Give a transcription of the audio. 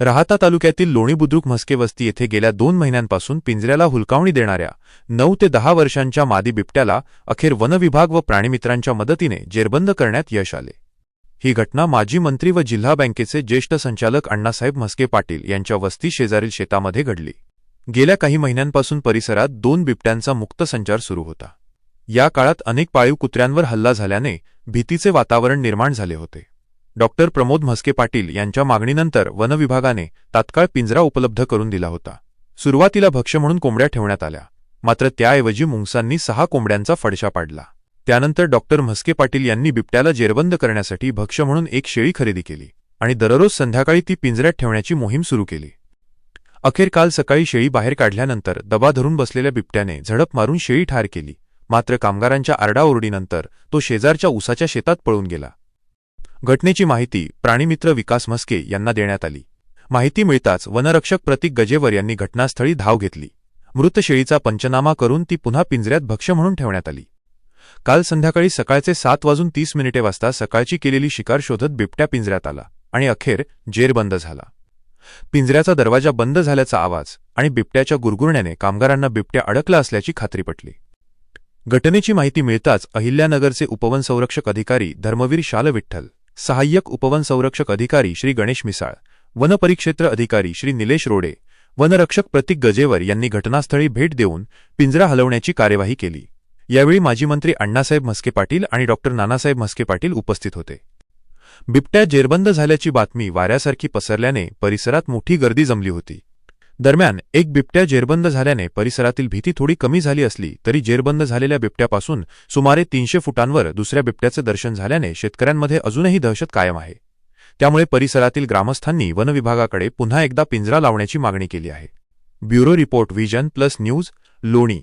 राहाता तालुक्यातील लोणी बुद्रुक म्हस्के वस्ती येथे गेल्या दोन महिन्यांपासून पिंजऱ्याला हुलकावणी देणाऱ्या नऊ ते दहा वर्षांच्या मादी बिबट्याला अखेर वनविभाग व प्राणीमित्रांच्या मदतीने जेरबंद करण्यात यश आले. ही घटना माजी मंत्री व जिल्हा बँकेचे ज्येष्ठ संचालक अण्णासाहेब म्हस्के पाटील यांच्या वस्ती शेजारील शेतामध्ये घडली. गेल्या काही महिन्यांपासून परिसरात दोन बिबट्यांचा मुक्त संचार सुरू होता. या काळात अनेक पाळीव कुत्र्यांवर हल्ला झाल्याने भीतीचे वातावरण निर्माण झाले होते. डॉक्टर प्रमोद म्हस्के पाटील यांच्या मागणीनंतर वनविभागाने तात्काळ पिंजरा उपलब्ध करून दिला होता. सुरुवातीला भक्ष्य म्हणून कोंबड्या ठेवण्यात आल्या. मात्र त्याऐवजी मुंगसांनी सहा कोंबड्यांचा फडशा पाडला. त्यानंतर डॉक्टर म्हस्के पाटील यांनी बिबट्याला जेरबंद करण्यासाठी भक्ष्य म्हणून एक शेळी खरेदी केली आणि दररोज संध्याकाळी ती पिंजऱ्यात ठेवण्याची मोहीम सुरू केली. अखेर काल सकाळी शेळी बाहेर काढल्यानंतर दबा धरून बसलेल्या बिबट्याने झडप मारून शेळी ठार केली. मात्र कामगारांच्या आरडाओरडीनंतर तो शेजारच्या उसाच्या शेतात पळून गेला. घटनेची माहिती प्राणीमित्र विकास म्हस्के यांना देण्यात आली. माहिती मिळताच वनरक्षक प्रतीक गजेवर यांनी घटनास्थळी धाव घेतली. मृत शेळीचा पंचनामा करून ती पुन्हा पिंजऱ्यात भक्ष्य म्हणून ठेवण्यात आली. काल संध्याकाळी सकाळचे सात वाजून तीस मिनिटे वाजता सकाळची केलेली शिकार शोधत बिबट्या पिंजऱ्यात आला आणि अखेर जेर बंद झाला. पिंजऱ्याचा दरवाजा बंद झाल्याचा आवाज आणि बिबट्याच्या गुरगुरण्याने कामगारांना बिबट्या अडकला असल्याची खात्री पटली. घटनेची माहिती मिळताच अहिल्यानगरचे उपवन संरक्षक अधिकारी धर्मवीर शाल विठ्ठल सहाय्यक उपवन संरक्षक अधिकारी श्री गणेश मिसाळ वनपरिक्षेत्र अधिकारी श्री निलेश रोडे वनरक्षक प्रतीक गजेवर यांनी घटनास्थळी भेट देऊन पिंजरा हलवण्याची कार्यवाही केली. यावेळी माजी मंत्री अण्णासाहेब म्हस्के पाटील आणि डॉक्टर नानासाहेब म्हस्के पाटील उपस्थित होते. बिबट्या जेरबंद झाल्याची बातमी वाऱ्यासारखी पसरल्याने परिसरात मोठी गर्दी जमली होती. दरम्यान एक बिबट्या जेरबंद झाल्याने परिसरातील भीती थोडी कमी झाली असली तरी जेरबंद झालेल्या बिबट्यापासून सुमारे तीनशे फुटांवर दुसऱ्या बिबट्याचे दर्शन झाल्याने शेतकऱ्यांमध्ये अजूनही दहशत कायम आहे. त्यामुळे परिसरातील ग्रामस्थांनी वनविभागाकडे पुन्हा एकदा पिंजरा लावण्याची मागणी केली आहे. Bureau report Vision plus news Loni.